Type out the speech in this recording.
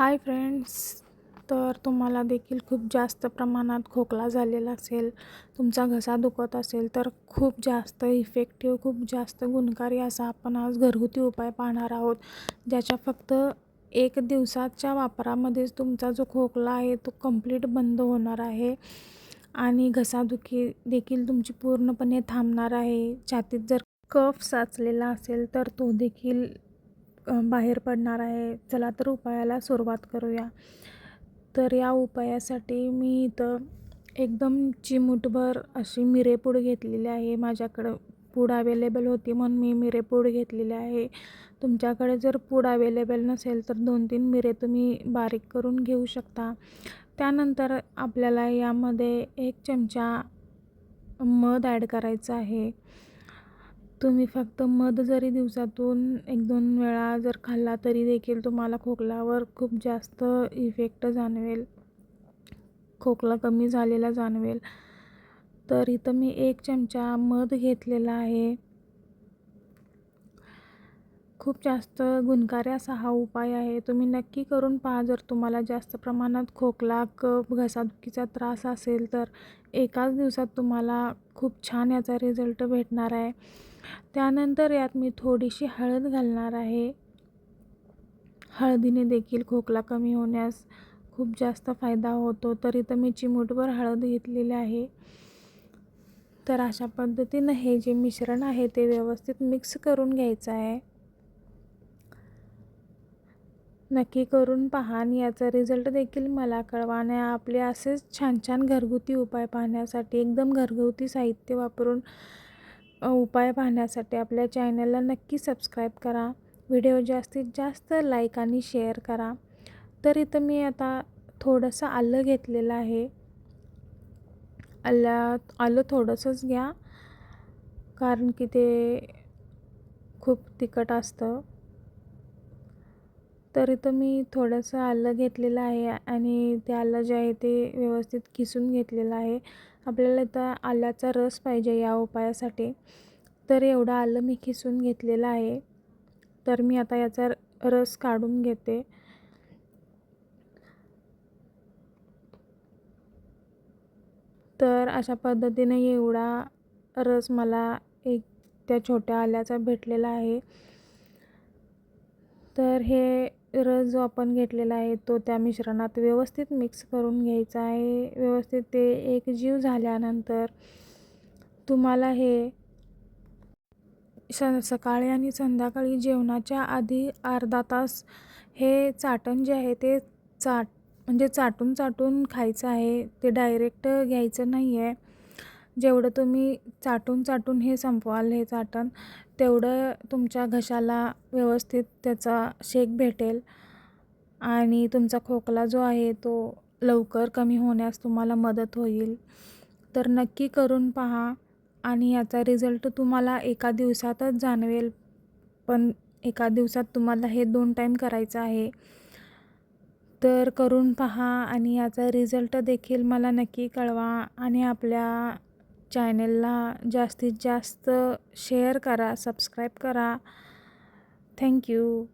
Hi friends तर तुम्हाला देखील खूप जास्त प्रमाणात खोकला झालेला असेल तुमचा घसा दुखत असेल तर खूप जास्त इफेक्टिव्ह खूप जास्त गुणकारी असा आपण आज घरगुती उपाय पाहणार आहोत ज्याच्या फक्त एक दिवसाच्या वापरामध्येच तुमचा जो खोकला आहे तो कंप्लीट बंद होणार आहे. आणि घसादुखी देखील तुमची पूर्णपणे थांबणार आहे. छातीत जर कफ साचलेला असेल तर तो देखील बाहेर पडणार आहे चला तर उपायाला सुरुवात करूया. तर या उपायासाठी मी इथं एकदम चिमूटभर अशी मिरेपूड घेतलेली आहे. माझ्याकडं पूड अवेलेबल होती म्हणून मी मिरेपूड घेतलेली आहे. तुमच्याकडे जर पूड अवेलेबल नसेल तर दोन तीन मिरे तुम्ही बारीक करून घेऊ शकता. त्यानंतर आपल्याला यामध्ये एक चमचा मध ॲड करायचं आहे. तुम्ही फक्त मध जरी दिवसातून एक दोन वेळा जर खाल्ला तरी देखील तुम्हाला खोकल्यावर खूप जास्त इफेक्ट जाणवेल. खोकला कमी झालेला जाणवेल. तर इथं मी एक चमचा मध घेतलेला आहे. खूप जास्त गुणकारी असा हा उपाय आहे. तुम्ही नक्की करून पहा जर तुम्हाला जास्त प्रमाणात खोकला कप घसादुखीचा त्रास असेल तर एकाच दिवसात तुम्हाला खूप छान याचा रिझल्ट भेटणार आहे. त्यानंतर यात मी थोडीशी हळद घालणार आहे. हळदीने देखील खोकला कमी होण्यास खूप जास्त फायदा होतो. तर इथं मी चिमूटभर हळद घेतलेली आहे. तर अशा पद्धतीनं हे जे मिश्रण आहे ते व्यवस्थित मिक्स करून घ्यायचं आहे. नक्की करून पहा आणि याचा रिझल्ट देखील मला कळवा आणि आपले असेच छान छान घरगुती उपाय पाहण्यासाठी एकदम घरगुती साहित्य वापरून उपाय पाहण्यासाठी आपल्या चॅनलला नक्की सबस्क्राईब करा. व्हिडिओ जास्तीत जास्त लाईक आणि शेअर करा. तर इथं मी आता थोडंसं आलं घेतलेलं आहे. आल्या आलं थोडंसंच घ्या. कारण की ते खूप तिखट असतं. तर इथं मी थोडंसं आलं घेतलेलं आहे आणि ते आलं जे आहे ते व्यवस्थित किसून घेतलेलं आहे. आपल्याला इथं आल्याचा रस पाहिजे या उपायासाठी. तर एवढं आलं मी किसून घेतलेलं आहे. तर मी आता याचा रस काढून घेते. तर अशा पद्धतीने एवढा रस मला एक त्या छोट्या आल्याचा भेटलेला आहे. तर हे रस जो आपण घेतलेला आहे तो त्या मिश्रणात व्यवस्थित मिक्स करून घ्यायचा आहे. व्यवस्थित ते एकजीव झाल्यानंतर तुम्हाला हे स सकाळी आणि संध्याकाळी जेवणाच्या आधी अर्धा तास हे चाटण जे आहे ते चाट म्हणजे चाटून चाटून खायचं आहे. ते डायरेक्ट घ्यायचं नाही आहे जेवढं तुम्ही चाटून चाटून हे संपवाल हे चाटण तेवढं तुमच्या घशाला व्यवस्थित त्याचा शेक भेटेल. आणि तुमचा खोकला जो आहे तो लवकर कमी होण्यास तुम्हाला मदत होईल. तर नक्की करून पहा आणि याचा रिझल्ट तुम्हाला एका दिवसातच जाणवेल. पण एका दिवसात तुम्हाला हे दोन टाईम करायचं आहे. तर करून पहा आणि याचा रिझल्ट देखील मला नक्की कळवा आणि आपल्या चॅनेलला जास्तीत जास्त शेअर करा सबस्क्राईब करा. थँक्यू